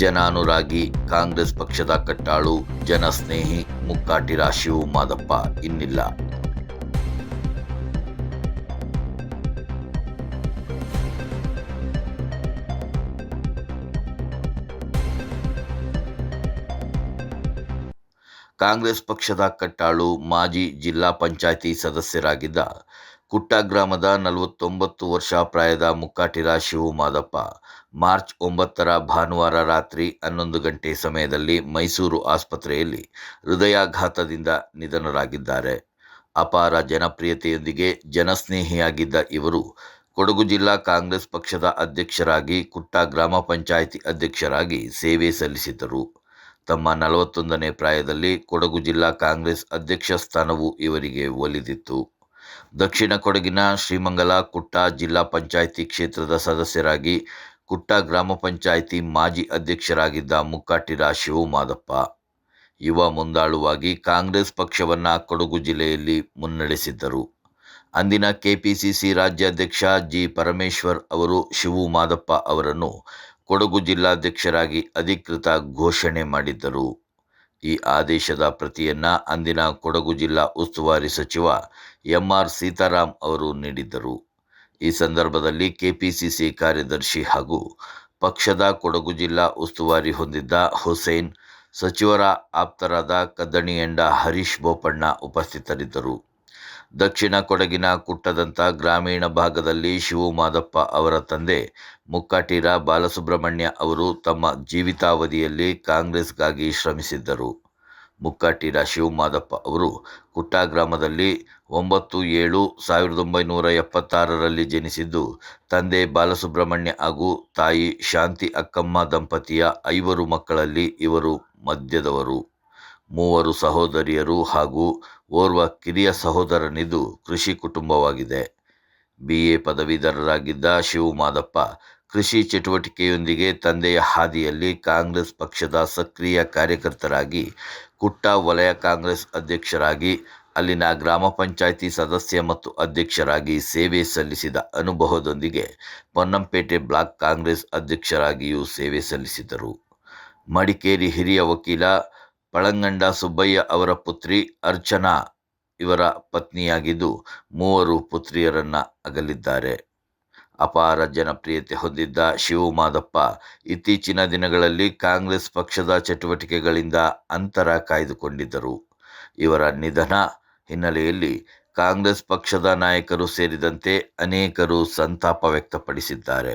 ಜನಾನುರಾಗಿ ಕಾಂಗ್ರೆಸ್ ಪಕ್ಷದ ಕಟ್ಟಾಳು, ಜನಸ್ನೇಹಿ ಮುಕ್ಕಾಟಿರ ಶಿವು ಮಾದಪ್ಪ, ಇನ್ನಿಲ್ಲ. ಕಾಂಗ್ರೆಸ್ ಪಕ್ಷದ ಕಟ್ಟಾಳು, ಮಾಜಿ ಜಿಲ್ಲಾ ಪಂಚಾಯಿತಿ ಸದಸ್ಯರಾಗಿದ್ದ ಕುಟ್ಟ ಗ್ರಾಮದ ನಲವತ್ತೊಂಬತ್ತು ವರ್ಷ ಪ್ರಾಯದ ಮುಕ್ಕಾಟಿರ ಶಿವು ಮಾದಪ್ಪ ಮಾರ್ಚ್ ಒಂಬತ್ತರ ಭಾನುವಾರ ರಾತ್ರಿ ಹನ್ನೊಂದು ಗಂಟೆ ಸಮಯದಲ್ಲಿ ಮೈಸೂರು ಆಸ್ಪತ್ರೆಯಲ್ಲಿ ಹೃದಯಾಘಾತದಿಂದ ನಿಧನರಾಗಿದ್ದಾರೆ. ಅಪಾರ ಜನಪ್ರಿಯತೆಯೊಂದಿಗೆ ಜನಸ್ನೇಹಿಯಾಗಿದ್ದ ಇವರು ಕೊಡಗು ಜಿಲ್ಲಾ ಕಾಂಗ್ರೆಸ್ ಪಕ್ಷದ ಅಧ್ಯಕ್ಷರಾಗಿ, ಕುಟ್ಟ ಗ್ರಾಮ ಪಂಚಾಯಿತಿ ಅಧ್ಯಕ್ಷರಾಗಿ ಸೇವೆ ಸಲ್ಲಿಸಿದ್ದರು. ತಮ್ಮ ನಲವತ್ತೊಂದನೇ ಪ್ರಾಯದಲ್ಲಿ ಕೊಡಗು ಜಿಲ್ಲಾ ಕಾಂಗ್ರೆಸ್ ಅಧ್ಯಕ್ಷ ಸ್ಥಾನವು ಇವರಿಗೆ ಒಲಿದಿತ್ತು. ದಕ್ಷಿಣ ಕೊಡಗಿನ ಶ್ರೀಮಂಗಲ, ಕುಟ್ಟ ಜಿಲ್ಲಾ ಪಂಚಾಯಿತಿ ಕ್ಷೇತ್ರದ ಸದಸ್ಯರಾಗಿ, ಕುಟ್ಟ ಗ್ರಾಮ ಪಂಚಾಯಿತಿ ಮಾಜಿ ಅಧ್ಯಕ್ಷರಾಗಿದ್ದ ಮುಕ್ಕಾಟಿರ ಶಿವಮಾದಪ್ಪ. ಯುವ ಮುಂದಾಳುವಾಗಿ ಕಾಂಗ್ರೆಸ್ ಪಕ್ಷವನ್ನು ಕೊಡಗು ಜಿಲ್ಲೆಯಲ್ಲಿ ಮುನ್ನಡೆಸಿದ್ದರು. ಅಂದಿನ ಕೆಪಿಸಿಸಿ ರಾಜ್ಯಾಧ್ಯಕ್ಷ ಜಿ ಪರಮೇಶ್ವರ್ ಅವರು ಶಿವು ಮಾದಪ್ಪ ಅವರನ್ನು ಕೊಡಗು ಜಿಲ್ಲಾಧ್ಯಕ್ಷರಾಗಿ ಅಧಿಕೃತ ಘೋಷಣೆ ಮಾಡಿದ್ದರು. ಈ ಆದೇಶದ ಪ್ರತಿಯನ್ನು ಅಂದಿನ ಕೊಡಗು ಜಿಲ್ಲಾ ಉಸ್ತುವಾರಿ ಸಚಿವ ಎಂಆರ್ ಸೀತಾರಾಮ್ ಅವರು ನೀಡಿದ್ದರು. ಈ ಸಂದರ್ಭದಲ್ಲಿ ಕೆಪಿಸಿಸಿ ಕಾರ್ಯದರ್ಶಿ ಹಾಗೂ ಪಕ್ಷದ ಕೊಡಗು ಜಿಲ್ಲಾ ಉಸ್ತುವಾರಿ ಹೊಂದಿದ್ದ ಹುಸೇನ್, ಸಚಿವರ ಆಪ್ತರಾದ ಕದ್ದಣಿಯಂಡ ಹರೀಶ್ ಬೋಪಣ್ಣ ಉಪಸ್ಥಿತರಿದ್ದರು. ದಕ್ಷಿಣ ಕೊಡಗಿನ ಕುಟ್ಟದಂಥ ಗ್ರಾಮೀಣ ಭಾಗದಲ್ಲಿ ಶಿವಮಾದಪ್ಪ ಅವರ ತಂದೆ ಮುಕ್ಕಾಟೀರ ಬಾಲಸುಬ್ರಹ್ಮಣ್ಯ ಅವರು ತಮ್ಮ ಜೀವಿತಾವಧಿಯಲ್ಲಿ ಕಾಂಗ್ರೆಸ್ಗಾಗಿ ಶ್ರಮಿಸಿದ್ದರು. ಮುಕ್ಕಾಟೀರ ಶಿವಮಾದಪ್ಪ ಅವರು ಕುಟ್ಟ ಗ್ರಾಮದಲ್ಲಿ ಒಂಬತ್ತು ಏಳು ಸಾವಿರದ ಒಂಬೈನೂರ ಎಪ್ಪತ್ತಾರರಲ್ಲಿ ಜನಿಸಿದ್ದು, ತಂದೆ ಬಾಲಸುಬ್ರಹ್ಮಣ್ಯ ಹಾಗೂ ತಾಯಿ ಶಾಂತಿ ಅಕ್ಕಮ್ಮ ದಂಪತಿಯ ಐವರು ಮಕ್ಕಳಲ್ಲಿ ಇವರು ಮಧ್ಯದವರು ಮೂವರು ಸಹೋದರಿಯರು ಹಾಗೂ ಓರ್ವ ಕಿರಿಯ ಸಹೋದರನಿದು ಕೃಷಿ ಕುಟುಂಬವಾಗಿದೆ. ಬಿ ಎ ಪದವೀಧರರಾಗಿದ್ದ ಶಿವಮಾದಪ್ಪ ಕೃಷಿ ಚಟುವಟಿಕೆಯೊಂದಿಗೆ ತಂದೆಯ ಹಾದಿಯಲ್ಲಿ ಕಾಂಗ್ರೆಸ್ ಪಕ್ಷದ ಸಕ್ರಿಯ ಕಾರ್ಯಕರ್ತರಾಗಿ, ಕುಟ್ಟ ವಲಯ ಕಾಂಗ್ರೆಸ್ ಅಧ್ಯಕ್ಷರಾಗಿ, ಅಲ್ಲಿನ ಗ್ರಾಮ ಪಂಚಾಯಿತಿ ಸದಸ್ಯ ಮತ್ತು ಅಧ್ಯಕ್ಷರಾಗಿ ಸೇವೆ ಸಲ್ಲಿಸಿದ ಅನುಭವದೊಂದಿಗೆ ಪೊನ್ನಂಪೇಟೆ ಬ್ಲಾಕ್ ಕಾಂಗ್ರೆಸ್ ಅಧ್ಯಕ್ಷರಾಗಿಯೂ ಸೇವೆ ಸಲ್ಲಿಸಿದರು. ಮಡಿಕೇರಿ ಹಿರಿಯ ವಕೀಲ ಪಳಂಗಂಡ ಸುಬ್ಬಯ್ಯ ಅವರ ಪುತ್ರಿ ಅರ್ಚನಾ ಇವರ ಪತ್ನಿಯಾಗಿದ್ದು ಮೂವರು ಪುತ್ರಿಯರನ್ನ ಅಗಲಿದ್ದಾರೆ. ಅಪಾರ ಜನಪ್ರಿಯತೆ ಹೊಂದಿದ್ದ ಶಿವಮಾದಪ್ಪ ಇತ್ತೀಚಿನ ದಿನಗಳಲ್ಲಿ ಕಾಂಗ್ರೆಸ್ ಪಕ್ಷದ ಚಟುವಟಿಕೆಗಳಿಂದ ಅಂತರ ಕಾಯ್ದುಕೊಂಡಿದ್ದರು. ಇವರ ನಿಧನ ಹಿನ್ನೆಲೆಯಲ್ಲಿ ಕಾಂಗ್ರೆಸ್ ಪಕ್ಷದ ನಾಯಕರು ಸೇರಿದಂತೆ ಅನೇಕರು ಸಂತಾಪ ವ್ಯಕ್ತಪಡಿಸಿದ್ದಾರೆ.